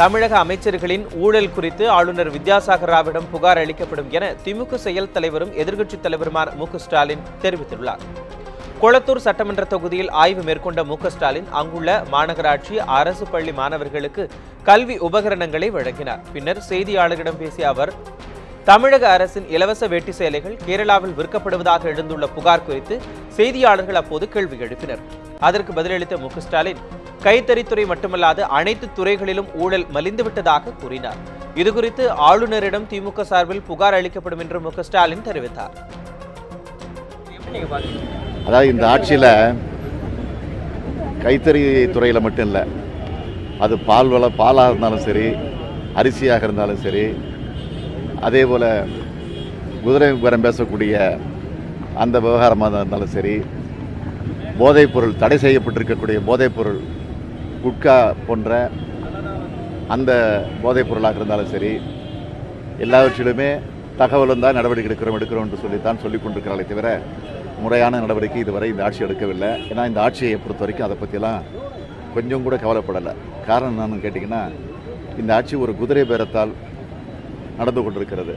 தமிழக அமைச்சர்களின் ஊழல் குறித்து ஆளுநர் வித்யாசாகர் ராவிடம் புகார் அளிக்கப்படும் என திமுக செயல் தலைவரும் எதிர்க்கட்சித் தலைவருமான மு ஸ்டாலின் தெரிவித்துள்ளார். கொளத்தூர் சட்டமன்ற தொகுதியில் ஆய்வு மேற்கொண்ட மு ஸ்டாலின் அங்குள்ள மாநகராட்சி அரசு பள்ளி மாணவர்களுக்கு கல்வி உபகரணங்களை வழங்கினார். பின்னர் செய்தியாளர்களிடம் பேசிய அவர் தமிழக அரசின் இலவச வேட்டி சேலைகள் கேரளாவில் விற்கப்படுவதாக எழுந்துள்ள புகார் குறித்து செய்தியாளர்கள் அப்போது கேள்வி எழுப்பினர். அதற்கு பதிலளித்த மு ஸ்டாலின் கைத்தறித்துறை மட்டுமல்லாது அனைத்து துறைகளிலும் ஊழல் மலிந்துவிட்டதாக கூறினார். இதுகுறித்து ஆளுநரிடம் திமுக சார்பில் புகார் அளிக்கப்படும் என்று மு ஸ்டாலின் தெரிவித்தார். அதாவது இந்த ஆட்சியில் கைத்தறி துறையில் மட்டும் இல்லை அது பால் வள பாலாக இருந்தாலும் சரி அரிசியாக இருந்தாலும் சரி அதே போல் குதிரை விவரம் பேசக்கூடிய அந்த விவகாரமாக இருந்தாலும் சரி போதைப்பொருள் தடை செய்யப்பட்டிருக்கக்கூடிய போதைப்பொருள் குட்கா போன்ற அந்த போதைப் பொருளாக இருந்தாலும் சரி எல்லாவற்றிலுமே தகவலும் தான் நடவடிக்கை எடுக்கிறோம் எடுக்கிறோம் என்று சொல்லித்தான் சொல்லிக் கொண்டிருக்கிறார்களே தவிர முறையான நடவடிக்கை இதுவரை இந்த ஆட்சி எடுக்கவில்லை. ஏன்னா இந்த ஆட்சியை பொறுத்த வரைக்கும் அதை பற்றிலாம் கொஞ்சம் கூட கவலைப்படலை. காரணம் என்னன்னு கேட்டிங்கன்னா இந்த ஆட்சி ஒரு குதிரை பேரத்தால் நடந்து கொண்டிருக்கிறது.